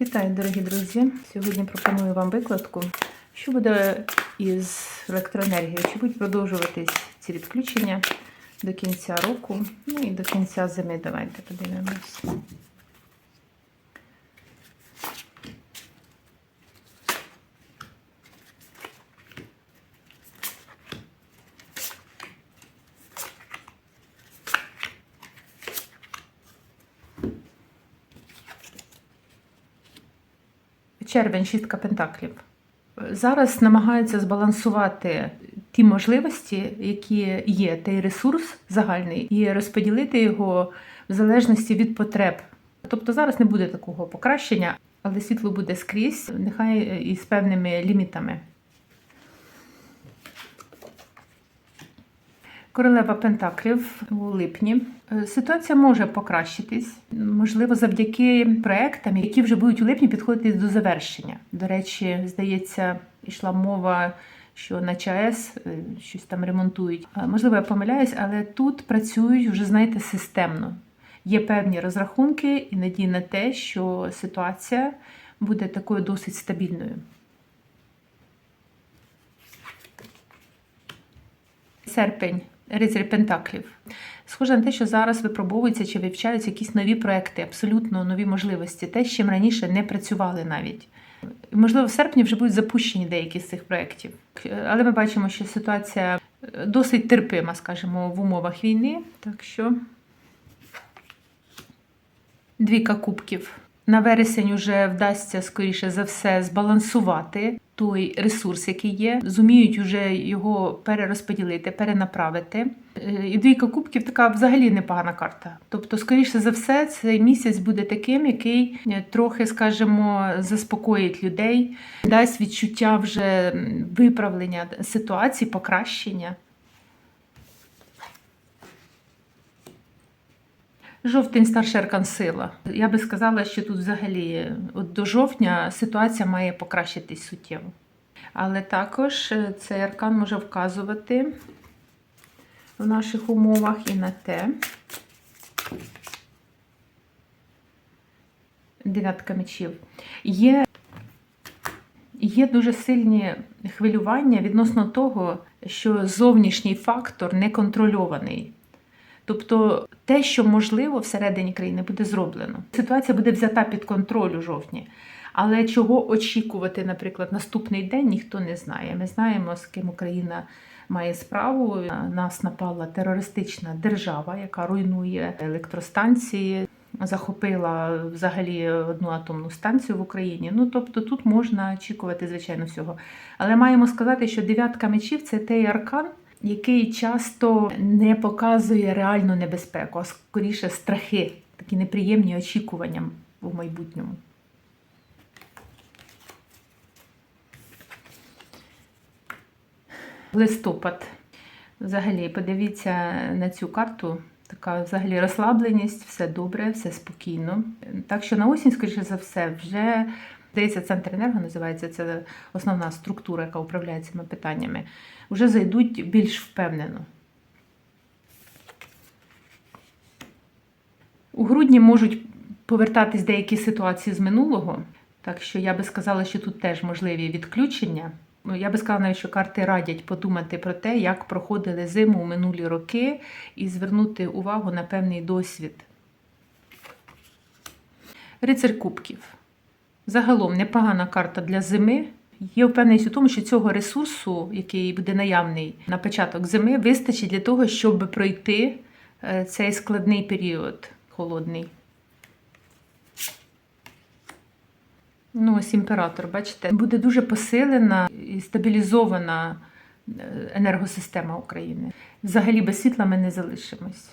Вітаю, дорогі друзі! Сьогодні пропоную вам викладку, що буде із електроенергією, чи будуть продовжуватись ці відключення до кінця року, ну і до кінця зими. Давайте подивимось. Червень, шістка пентаклів. Зараз намагаються збалансувати ті можливості, які є, той ресурс загальний, і розподілити його в залежності від потреб. Тобто зараз не буде такого покращення, але світло буде скрізь, нехай і з певними лімітами. Королева Пентаклів у липні. Е, Ситуація може покращитись, можливо, завдяки проектам, які вже будуть у липні підходити до завершення. До речі, здається, йшла мова, що на ЧАЕС е, щось там ремонтують. Е, Можливо, я помиляюсь, але тут працюють вже, знаєте, системно. Є певні розрахунки і надії на те, що ситуація буде такою досить стабільною. Серпень. Рицарь Пентаклів. Схоже на те, що зараз випробовуються чи вивчаються якісь нові проекти, абсолютно нові можливості, те, з чим раніше не працювали навіть. Можливо, в серпні вже будуть запущені деякі з цих проєктів. Але ми бачимо, що ситуація досить терпима, скажімо, в умовах війни. Так що двіка кубків. На вересень вже вдасться, скоріше за все, збалансувати той ресурс, який є, зуміють вже його перерозподілити, перенаправити. Е, І двійка кубків така взагалі непогана карта. Тобто, скоріше за все, цей місяць буде таким, який е, трохи, скажімо, заспокоїть людей, дасть відчуття вже виправлення ситуації, покращення. Жовтень старший аркан сила. Я би сказала, що тут взагалі от до жовтня ситуація має покращитись суттєво. Але також е, цей аркан може вказувати в наших умовах і на те. Дев'ятка мечів. Є, є дуже сильні хвилювання відносно того, що зовнішній фактор неконтрольований. Тобто те, що можливо всередині країни буде зроблено. Ситуація буде взята під контроль у жовтні. Але чого очікувати, наприклад, наступний день, ніхто не знає. Ми знаємо, з ким Україна має справу. Нас напала терористична держава, яка руйнує електростанції, захопила взагалі одну атомну станцію в Україні. Ну тобто тут можна очікувати, звичайно, всього. Але маємо сказати, що дев'ятка мечів це той аркан який часто не показує реальну небезпеку, а скоріше страхи, такі неприємні очікування в майбутньому. Листопад. Взагалі, подивіться на цю карту. Така взагалі розслабленість, все добре, все спокійно. Так що на осінь, скоріше за все, вже здається, центр енерго називається це основна структура, яка управляє цими питаннями. Вже зайдуть більш впевнено. У грудні можуть повертатись деякі ситуації з минулого, так що я би сказала, що тут теж можливі відключення. Ну, Я би сказала, навіть, що карти радять подумати про те, як проходили зиму у минулі роки, і звернути увагу на певний досвід. Рицар Кубків. Загалом непогана карта для зими. Є впевненість у тому, що цього ресурсу, який буде наявний на початок зими, вистачить для того, щоб пройти е, цей складний період холодний. Ну, ось імператор, бачите, буде дуже посилена і стабілізована е, енергосистема України. Взагалі без світла ми не залишимось.